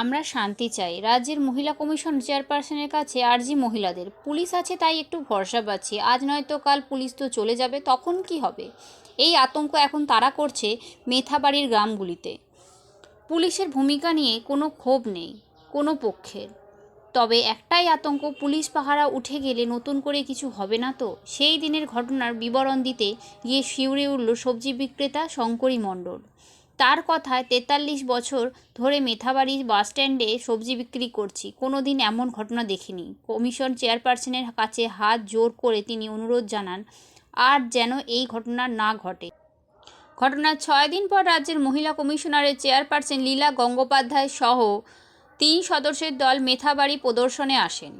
আমরা শান্তি চাই। রাজ্যের মহিলা কমিশন চেয়ারপারসনের কাছে আর্জি মহিলাদের। পুলিশ আছে তাই একটু ভরসা পাচ্ছি। আজ নয়তো কাল পুলিশ তো চলে যাবে, তখন কি হবে? এই আতঙ্ক এখন তারা করছে মেথাবাড়ির গ্রামগুলিতে। পুলিশের ভূমিকা নিয়ে কোনো ক্ষোভ নেই, কোনো পক্ষের। তবে একটাই আতঙ্ক, পুলিশ পাহারা উঠে গেলে নতুন করে কিছু হবে না তো? সেই দিনের ঘটনার বিবরণ দিতে গিয়ে শিউরে উঠল সবজি বিক্রেতা শঙ্করী মণ্ডল। তার কথায় তেতাল্লিশ বছর ধরে মেথাবাড়ি বাসস্ট্যান্ডে সবজি বিক্রি করছি। কোনো দিন এমন ঘটনা দেখিনি। কমিশন চেয়ারপারসনের কাছে হাত জোর করে তিনি অনুরোধ জানান, আর যেন এই ঘটনা না ঘটে। ঘটনার ছয় দিন পর রাজ্যের মহিলা কমিশনারের চেয়ারপারসন লীলা গঙ্গোপাধ্যায় সহ তিন সদস্যের দল মেথাবাড়ি প্রদর্শনে আসেন।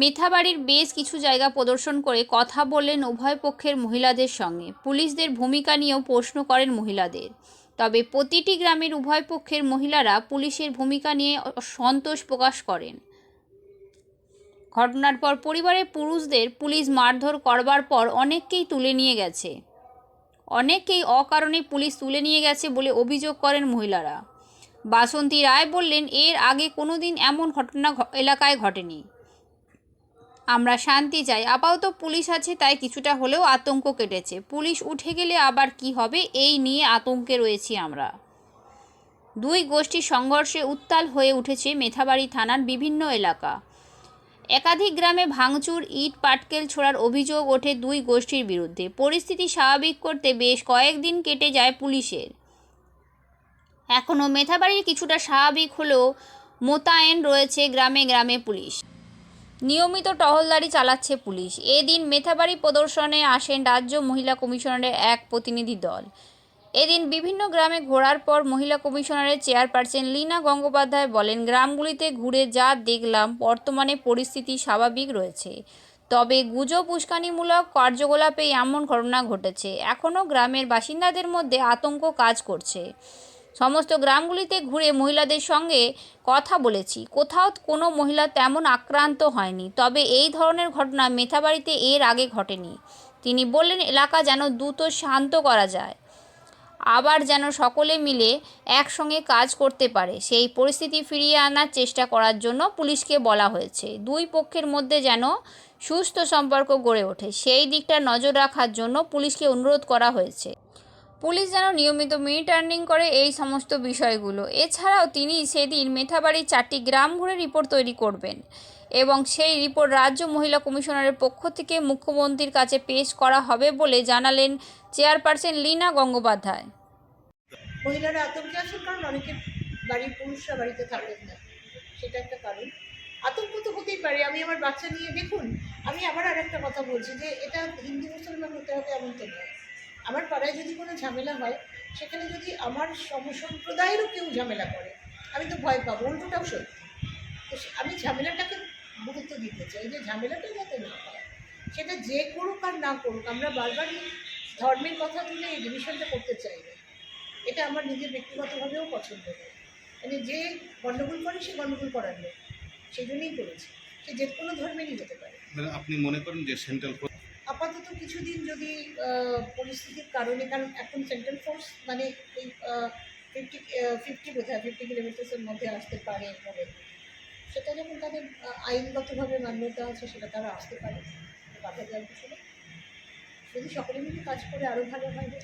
মেথাবাড়ির বেশ কিছু জায়গা প্রদর্শন করে কথা বললেন উভয় পক্ষের মহিলাদের সঙ্গে। পুলিশদের ভূমিকা নিয়েও প্রশ্ন করেন মহিলাদের। তবে প্রতিটি গ্রামের উভয় পক্ষের মহিলারা পুলিশের ভূমিকা নিয়ে সন্তোষ প্রকাশ করেন। ঘটনার পর পরিবারের পুরুষদের পুলিশ মারধর করবার পর অনেককেই তুলে নিয়ে গেছে। অনেককেই অকারণে পুলিশ তুলে নিয়ে গেছে বলে অভিযোগ করেন মহিলারা। বাসন্তী রায় বললেন, এর আগে কোনো দিন এমন ঘটনা এলাকায় ঘটেনি। আমরা শান্তি চাই। আপাতত পুলিশ আছে, তাই কিছুটা হলেও আতঙ্ক কেটেছে। পুলিশ উঠে গেলে আবার কি হবে, এই নিয়ে আতঙ্কে রয়েছি আমরা। দুই গোষ্ঠীর সংঘর্ষে উত্তাল হয়ে উঠেছে মেথাবাড়ি থানার বিভিন্ন এলাকা। একাধিক গ্রামে ভাঙচুর, ইট, পাটকেল ছোড়ার অভিযোগ ওঠে দুই গোষ্ঠীর বিরুদ্ধে। পরিস্থিতি স্বাভাবিক করতে বেশ কয়েকদিন কেটে যায় পুলিশের। এখনও মেথাবাড়ির কিছুটা স্বাভাবিক হলেও মোতায়েন রয়েছে গ্রামে গ্রামে পুলিশ। নিয়মিত টহলদারি চালাচ্ছে পুলিশ। এদিন মেথাবাড়ি প্রদর্শনে আসেন রাজ্য মহিলা কমিশনারের এক প্রতিনিধি দল। এদিন বিভিন্ন গ্রামে ঘোরার পর মহিলা কমিশনারের চেয়ারপারসন লীনা গঙ্গোপাধ্যায় বলেন, গ্রামগুলিতে ঘুরে যা দেখলাম, বর্তমানে পরিস্থিতি স্বাভাবিক রয়েছে। তবে গুজব উস্কানিমূলক কার্যকলাপে এমন ঘটনা ঘটেছে। এখনও গ্রামের বাসিন্দাদের মধ্যে আতঙ্ক কাজ করছে। সমস্ত গ্রামগুলিতে ঘুরে মহিলাদের সঙ্গে কথা বলেছি। কোথাও কোনো মহিলা তেমন আক্রান্ত হয়নি। তবে এই ধরনের ঘটনা মেথাবাড়িতে এর আগে ঘটেনি। তিনি বললেন, এলাকা যেন দ্রুত শান্ত করা যায়। আবার যেন সকলে মিলে একসঙ্গে কাজ করতে পারে। সেই পরিস্থিতি ফিরিয়ে আনার চেষ্টা করার জন্য পুলিশকে বলা হয়েছে। দুই পক্ষের মধ্যে যেন সুস্থ সম্পর্ক গড়ে ওঠে। সেই দিকটা নজর রাখার জন্য পুলিশকে অনুরোধ করা হয়েছে। পুলিশ যেন নিয়মিত মনিটরিং করে এই সমস্ত বিষয়গুলো। এছাড়াও তিনি সেদিন মেথাবাড়ির চারটি গ্রাম ঘুরে রিপোর্ট তৈরি করবেন এবং সেই রিপোর্ট রাজ্য মহিলা কমিশনারের পক্ষ থেকে মুখ্যমন্ত্রীর কাছে পেশ করা হবে বলে জানালেন চেয়ারপারসন লীনা গঙ্গোপাধ্যায়। মহিলারা আতঙ্কে আছেন কারণ অনেকে বাড়ির পুরুষরা বাড়িতে থাকেন না। সেটা একটা কারণ। আতঙ্ক তো হতেই পারে। আমি আমার বাচ্চা নিয়ে দেখুন, আমি আবার আর একটা কথা বলছি যে এটা হিন্দু মুসলমান হতে হবে এমন তো নয়। আমার পাড়ায় যদি কোনো ঝামেলা হয়, সেখানে যদি আমার সমসম্প্রদায়েরও কেউ ঝামেলা করে, আমি তো ভয় পাবো, উল্টোটাও সত্যি। তো আমি ঝামেলাটাকে গুরুত্ব দিতে চাই যে ঝামেলাটা যাতে না হয়, সেটা যে করুক আর না করুক, আমরা বারবারই ধর্মের কথা তুলে এই ডিভিশনটা করতে চাই না। এটা আমার নিজের ব্যক্তিগতভাবেও পছন্দ নয়। মানে যে গণ্ডগোল করে, সে গণ্ডগোল করার লোক। সেই জন্যই করেছে। সে যে কোনো ধর্মেরই হতে পারে। মানে আপনি মনে করেন যে সেন্ট্রাল আপাতত কিছুদিন যদি পরিস্থিতির কারণে, কারণ এখন সেন্ট্রাল ফোর্স মানে এই ফিফটি ফিফটি বোধহয় ফিফটি কিলোমিটার্সের মধ্যে আসতে পারে এভাবে সেটা যখন তাদের আইনগতভাবে মান্যতা আছে, সেটা তারা আসতে পারে। বাধা দেওয়ার কিছু যদি সকলে মিলে কাজ করে আরও ভালো হবে